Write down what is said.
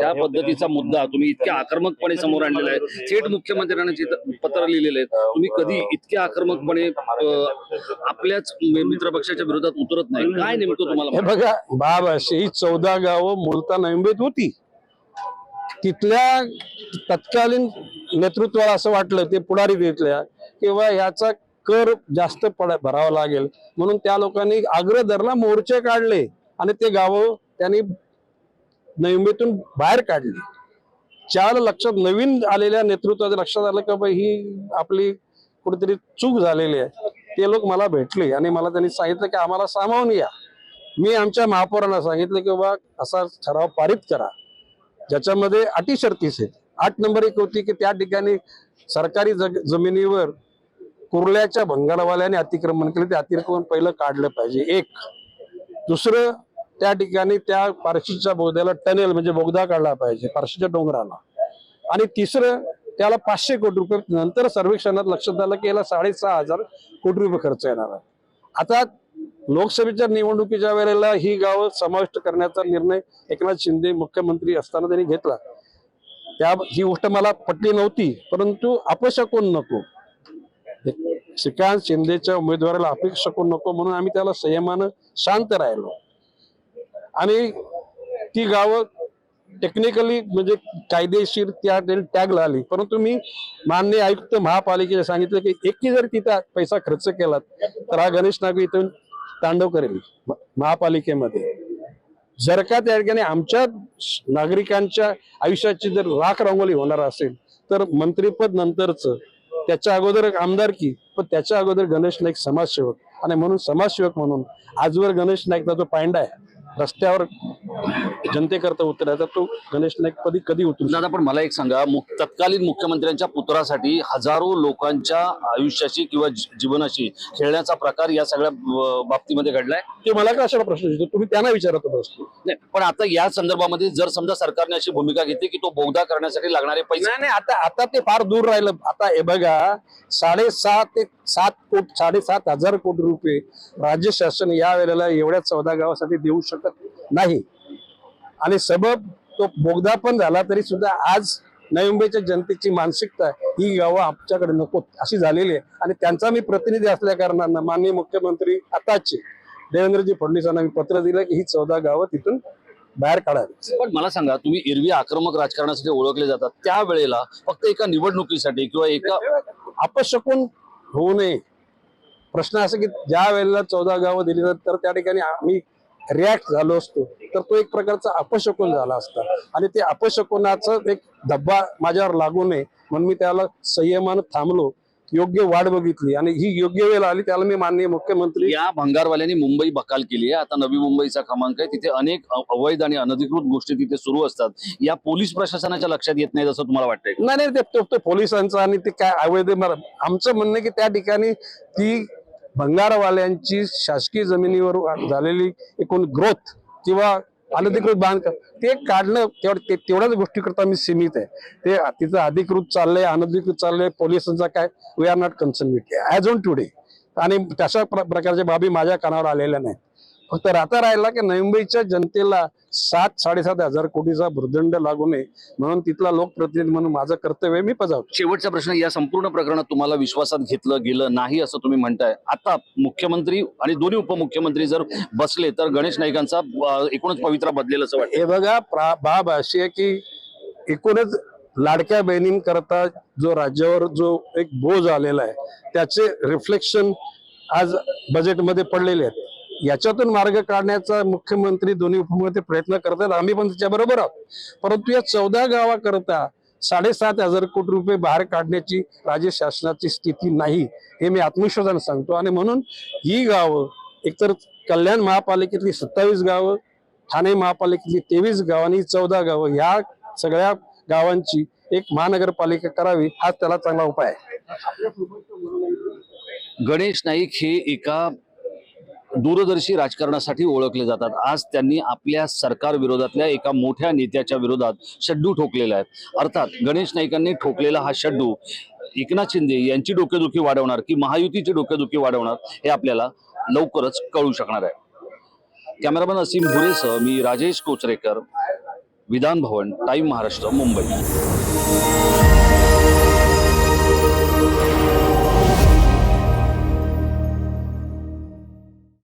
त्या पद्धतीचा मुद्दा तुम्ही इतक्या आक्रमकपणे समोर आणलेला आहे. थेट मुख्यमंत्र्यांना जिथं पत्र लिहिलेलं आहे तुम्ही कधी इतक्या आक्रमकपणे आपल्याच मित्र पक्षाच्या विरोधात उतरत नाही. काय नेमकं तुम्हाला हे बघा बाब अशी ही चौदा गावं मूलता नोंदीत होती. तिथल्या तत्कालीन नेतृत्वाला असं वाटलं ते पुढारी तिथल्या किंवा याचा कर जास्त पड भरावा लागेल. म्हणून त्या लोकांनी आग्रह धरला मोर्चे काढले. आणि ते गावं त्यांनी नैमेतून बाहेर काढली. चार लक्षात नवीन आलेल्या नेतृत्वाचं लक्षात आलं का बाई ही आपली कुठेतरी चूक झालेली आहे. ते लोक मला भेटले आणि मला त्यांनी सांगितलं की आम्हाला सामावून या. मी आमच्या महापौरांना सांगितलं की बाबा असा ठराव पारित करा. ज्याच्यामध्ये अटी शर्तीस आहेत. आठ नंबर एक होती की त्या ठिकाणी सरकारी जग- जमिनीवर कुर्ल्याच्या भंगारवाल्याने अतिक्रमण केलं. ते अतिक्रमण पहिलं काढलं पाहिजे. एक. दुसरं त्या ठिकाणी त्या पारशीच्या बोगद्याला टनेल म्हणजे बोगदा काढला पाहिजे पारशीच्या डोंगराला. आणि तिसरं त्याला पाचशे कोटी रुपये नंतर सर्वेक्षणात लक्षात आलं की याला साडेसहा हजार कोटी रुपये खर्च येणार आहे. आता लोकसभेच्या निवडणुकीच्या वेळेला ही गावं समाविष्ट करण्याचा निर्णय एकनाथ शिंदे मुख्यमंत्री असताना त्यांनी घेतला. त्या ही गोष्ट मला पटली नव्हती परंतु अपशकून नको? श्रीकांत शिंदेच्या उमेदवाराला अपेक्षकून नको? म्हणून आम्ही त्याला संयमानं शांत राहिलो. आणि ती गावं टेक्निकली म्हणजे कायदेशीर त्या टॅग आली. परंतु मी मान्य आयुक्त महापालिकेने सांगितलं की एकही जर तिथं पैसा खर्च केला तर हा गणेश नागू इथून तांडव करेल महापालिकेमध्ये. जर का त्या ठिकाणी आमच्या नागरिकांच्या आयुष्याची जर राख रांगोळी होणार असेल तर मंत्रीपद नंतरच त्याच्या अगोदर आमदारकी पण त्याच्या अगोदर गणेश नाईक समाजसेवक. आणि म्हणून समाजसेवक म्हणून आजवर गणेश नाईकचा जो पांडा आहे रस्त्यावर जनतेकरता उतरायचा तो गणेश नाईक कधी कधी उतरू दादा पण मला एक सांगा तत्कालीन मुख्यमंत्र्यांच्या पुत्रासाठी हजारो लोकांच्या आयुष्याशी किंवा जीवनाशी खेळण्याचा प्रकार या सगळ्या बाबतीमध्ये घडलाय? ते मला का अशा प्रश्न तुम्ही त्यांना विचारत प्रश्न नाही पण आता या संदर्भामध्ये जर समजा सरकारने अशी भूमिका घेतली की तो बोगदा करण्यासाठी लागणारे पैसे नाही नाही आता आता ते फार दूर राहिलं. आता हे बघा साडेसहा ते सात कोट साडेसात हजार कोटी रुपये राज्य शासन या वेळेला एवढ्या चौदा गावासाठी देऊ शकत नाही. आणि सबब तो बोगदा पण झाला तरी सुद्धा आज नवी मुंबईच्या जनतेची मानसिकता ही गावं आमच्याकडे नको अशी झालेली आहे. आणि त्यांचा मी प्रतिनिधी असल्या कारणानं माननीय मुख्यमंत्री आताचे देवेंद्रजी फडणवीसांना मी पत्र दिलं की ही चौदा गावं तिथून बाहेर काढावी. पण मला सांगा तुम्ही एरवी आक्रमक राजकारणासाठी ओळखले जातात. त्यावेळेला फक्त एका निवडणुकीसाठी किंवा एका अपशकून होऊ नये. प्रश्न असा की ज्या वेळेला चौदा गावं दिली जातात तर त्या ठिकाणी आम्ही रिॲक्ट झालो असतो तर तो एक प्रकारचा अपशकून झाला असता. आणि ते अपशकुनाचं एक धब्बा माझ्यावर लागू नये म्हणून मी त्याला संयमानं थांबलो योग्य वाट बघितली. आणि ही योग्य वेळ आली त्याला मी माननीय मुख्यमंत्री या भंगारवाल्यांनी मुंबई बकाल केली आहे. आता नवी मुंबईचा क्रमांक आहे. तिथे अनेक अवैध आणि अनधिकृत गोष्टी तिथे सुरू असतात. या पोलीस प्रशासनाच्या लक्षात येत नाही असं तुम्हाला वाटतंय? नाही नाही ते- पोलिसांचं आणि ते काय अवैध आमचं म्हणणं की त्या ठिकाणी ती भंगारवाल्यांची शासकीय जमिनीवर झालेली एकूण ग्रोथ किंवा अनधिकृत बांधकाम ते काढणं तेवढ ते- तेवढ्याच गोष्टीकरता मी सीमित आहे. ते तिचं अधिकृत चाललंय अनधिकृत चाललंय पोलिसांचा काय we are not concern as on today आणि तशा प्र- प्रकारच्या बाबी माझ्या कानावर आलेल्या नाही फक्त राहता राहिला की नवी मुंबईच्या जनतेला सात साडेसात हजार कोटीचा भूर्दंड लागू नये म्हणून तिथला लोकप्रतिनिधी म्हणून माझं कर्तव्य मी बजावतो शेवटचा प्रश्न या संपूर्ण प्रकरणात तुम्हाला विश्वासात घेतलं गेलं नाही असं तुम्ही म्हणताय. आता मुख्यमंत्री आणि दोन्ही उपमुख्यमंत्री जर बसले तर गणेश नाईकांचा एकूणच पवित्रा बदलेल असं वाटतं हे बघा प्रा- बाब अशी आहे की एकूणच लाडक्या बहिणींकरता जो राज्यावर जो एक बोज आलेला आहे त्याचे रिफ्लेक्शन आज बजेटमध्ये पडलेले आहेत. याच्यातून मार्ग काढण्याचा मुख्यमंत्री दोन्ही उपमुख्यमंत्री प्रयत्न करतात आम्ही पण त्याच्याबरोबर आहोत. परंतु या चौदा गावाकरता साडेसात हजार कोटी रुपये बाहेर काढण्याची राज्य शासनाची स्थिती नाही हे मी आत्मविश्वासाने सांगतो. आणि म्हणून ही गावं एकतर कल्याण महापालिकेतली सत्तावीस गावं ठाणे महापालिकेतली तेवीस गावं आणि चौदा गावं ह्या सगळ्या गावांची एक महानगरपालिका करावी हाच त्याला चांगला उपाय आहे. गणेश नाईक हे एका दूरदर्शी राजकारणासाठी ओळखले जातात. आज त्यांनी आपल्या सरकार विरोधातल्या एका मोठ्या नेत्याच्या विरोधात शड्डू ठोकलेला आहे अर्थात गणेश नाईकांनी ठोकलेला हा शड्डू एकनाथ शिंदे यांची डोकेदुखी वाढवणार की महायुतीची डोकेदुखी वाढवणार हे आपल्याला लवकरच कळू शकणार आहे. कॅमेरामॅन असीम भुरेसह मी राजेश कोचरेकर विधान भवन टाईम महाराष्ट्र मुंबई.